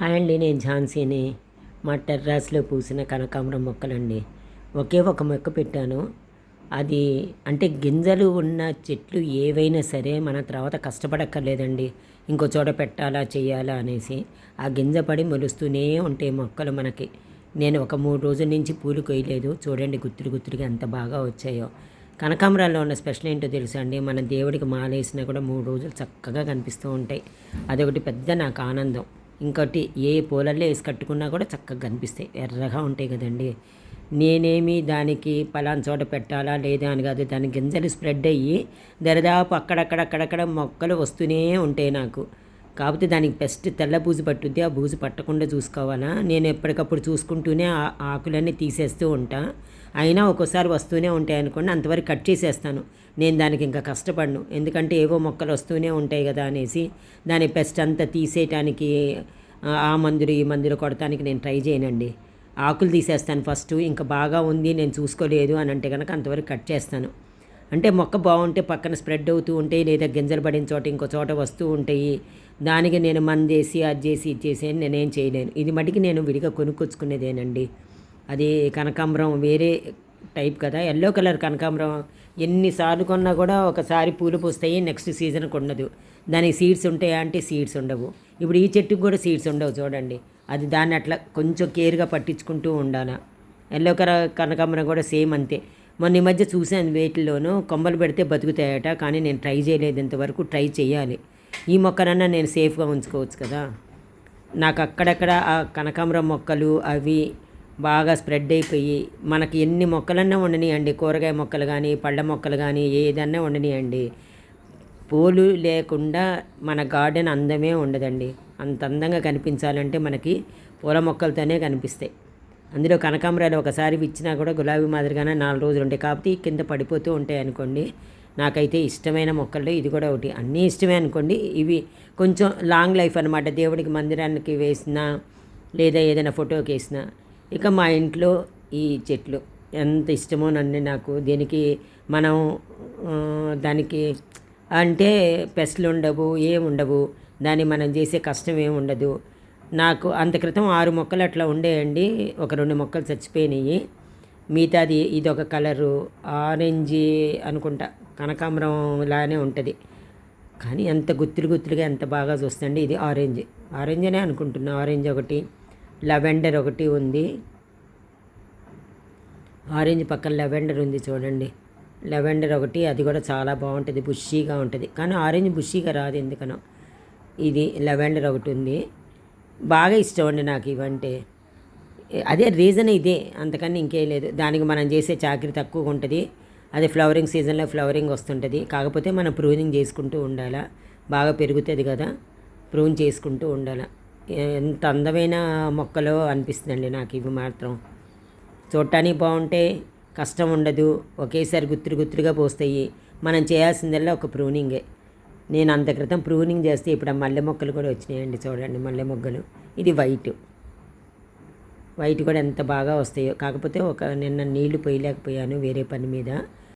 Hi అండి నేను ఝాన్సీని. మా టెర్రాస్లో పూసిన కనకాంబరం మొక్కలండి. ఒకే ఒక మొక్క పెట్టాను. అది అంటే గింజలు ఉన్న చెట్లు ఏవైనా సరే మన తర్వాత కష్టపడక్కర్లేదండి. ఇంకో చోట పెట్టాలా చేయాలా అనేసి ఆ గింజ పడి మొలుస్తూనే ఉంటాయి మొక్కలు మనకి. నేను ఒక మూడు రోజుల నుంచి పూలు కొయ్యలేదు. చూడండి గుత్తులు గుత్తులుగా ఎంత బాగా వచ్చాయో. కనకాంబరాల్లో ఉన్న స్పెషల్ ఏంటో తెలుసా అండి? మన దేవుడికి మాలేసినా కూడా మూడు రోజులు చక్కగా కనిపిస్తూ ఉంటాయి. అదొకటి పెద్ద నాకు ఆనందం. ఇంకోటి ఏ పూలల్లో వేసి కట్టుకున్నా కూడా చక్కగా కనిపిస్తాయి. ఎర్రగా ఉంటాయి కదండి. నేనేమి దానికి పలానా చోట పెట్టాలా లేదా అని కాదు దాని గింజలు స్ప్రెడ్ అయ్యి దరిదాపు అక్కడక్కడక్కడక్కడ మొక్కలు వస్తూనే ఉంటాయి నాకు. కాకపోతే దానికి పెస్ట్ తెల్ల బూజు పట్టుద్ది ఆ బూజు పట్టకుండా చూసుకోవాలా. నేను ఎప్పటికప్పుడు చూసుకుంటూనే ఆ ఆకులన్నీ తీసేస్తూ ఉంటా. అయినా ఒక్కోసారి వస్తూనే ఉంటాయి అనుకోండి అంతవరకు కట్ చేసేస్తాను. నేను దానికి ఇంకా కష్టపడను. ఎందుకంటే ఏవో మొక్కలు వస్తూనే ఉంటాయి కదా అనేసి దాని పెస్ట్ అంతా తీసేయటానికి ఆ మందులు ఈ మందులు కొడటానికి నేను ట్రై చేయనండి. ఆకులు తీసేస్తాను ఫస్ట్ ఇంకా బాగా ఉంది నేను చూసుకోలేదు అని అంటే కనుక అంతవరకు కట్ చేస్తాను. అంటే మొక్క బాగుంటే పక్కన స్ప్రెడ్ అవుతూ ఉంటాయి లేదా గింజలు పడిన చోట ఇంకో చోట వస్తూ ఉంటాయి. దానికి నేను మందేసి అది చేసి ఇది చేసి అని నేనేం చేయలేను. ఇది మటుకి నేను విడిగా కొనుక్కొచ్చుకునేదేనండి. అది కనకాంబరం వేరే టైప్ కదా. ఎల్లో కలర్ కనకాంబరం ఎన్నిసార్లు కొన్నా కూడా ఒకసారి పూలు పూస్తాయి నెక్స్ట్ సీజన్కి ఉండదు. దానికి సీడ్స్ ఉంటాయా అంటే సీడ్స్ ఉండవు. ఇప్పుడు ఈ చెట్టుకు కూడా సీడ్స్ ఉండవు చూడండి. అది దాన్ని అట్లా కొంచెం కేర్గా పట్టించుకుంటూ ఉండాలా ఎల్లో కలర్ కనకాంబరం కూడా సేమ్ అంతే. మొన్న ఈ మధ్య చూశాను వేటిల్లోనూ కొమ్మలు పెడితే బతుకుతాయట కానీ నేను ట్రై చేయలేదు ఇంతవరకు ట్రై చేయాలి. ఈ మొక్కనన్నా నేను సేఫ్గా ఉంచుకోవచ్చు కదా. నాకు అక్కడక్కడ ఆ కనకాంబరం మొక్కలు అవి బాగా స్ప్రెడ్ అయిపోయి మనకి ఎన్ని మొక్కలన్నా ఉండనియండి. కూరగాయ మొక్కలు కానీ పళ్ళ మొక్కలు కానీ ఏదన్నా ఉండనియండి. పూలు లేకుండా మన గార్డెన్ అందమే ఉండదండి. అంత అందంగా కనిపించాలంటే మనకి పూల మొక్కలతోనే కనిపిస్తాయి. అందులో కనకాంబరాలు ఒకసారి ఇచ్చినా కూడా గులాబీ మాదిరిగానే నాలుగు రోజులు ఉంటాయి. కాబట్టి కింద పడిపోతూ ఉంటాయి అనుకోండి. నాకైతే ఇష్టమైన మొక్కల్లో ఇది కూడా ఒకటి. అన్నీ ఇష్టమే అనుకోండి. ఇవి కొంచెం లాంగ్ లైఫ్ అనమాట దేవుడికి మందిరానికి వేసిన లేదా ఏదైనా ఫోటోకి వేసిన. ఇక మా ఇంట్లో ఈ చెట్లు ఎంత ఇష్టమో నన్ను నాకు. దీనికి మనం దానికి అంటే పెస్ట్లు ఉండవు ఏముండవు దాన్ని మనం చేసే కష్టం ఏమి ఉండదు. నాకు అంత క్రితం ఆరు మొక్కలు అట్లా ఉండేయండి. ఒక రెండు మొక్కలు చచ్చిపోయినాయి. మిగతాది ఇది ఒక కలరు ఆరెంజ్ అనుకుంటా. కనకాంబరం లానే ఉంటుంది. కానీ ఎంత గుత్తులు గుత్తులుగా ఎంత బాగా చూస్తుంది ఇది ఆరెంజ్. ఆరెంజ్ అనే అనుకుంటున్నా. ఆరెంజ్ ఒకటి లెవెండర్ ఒకటి ఉంది. ఆరెంజ్ పక్కన లెవెండర్ ఉంది చూడండి. లెవెండర్ ఒకటి అది కూడా చాలా బాగుంటుంది. బుషీగా ఉంటుంది. కానీ ఆరెంజ్ బుషీగా రాదు ఎందుకనో. ఇది లెవెండర్ ఒకటి ఉంది. బాగా ఇష్టం అండి నాకు ఇవంటే. అదే రీజన్ ఇదే. అంతకన్నా ఇంకేం లేదు. దానికి మనం చేసే చాకరీ తక్కువగా ఉంటుంది. అదే ఫ్లవరింగ్ సీజన్లో ఫ్లవరింగ్ వస్తుంటుంది. కాకపోతే మనం ప్రూనింగ్ చేసుకుంటూ ఉండాలా. బాగా పెరుగుతుంది కదా. ప్రూన్ చేసుకుంటూ ఉండాలా. ఎంత అందమైన మొక్కలో అనిపిస్తుందండి నాకు ఇవి మాత్రం. చూడటానికి బాగుంటే కష్టం ఉండదు. ఒకేసారి గుత్తురు గుత్తురుగా పోస్తాయి. మనం చేయాల్సిందల్లా ఒక ప్రూనింగే నేను అంత క్రితం ప్రూనింగ్ చేస్తే ఇప్పుడు ఆ మల్లె మొక్కలు కూడా వచ్చినాయండి చూడండి మల్లె మొగ్గలు. ఇది వైట్. వైట్ కూడా ఎంత బాగా వస్తాయో. కాకపోతే ఒక నిన్న నీళ్ళు పోయలేకపోయాను వేరే పని మీద.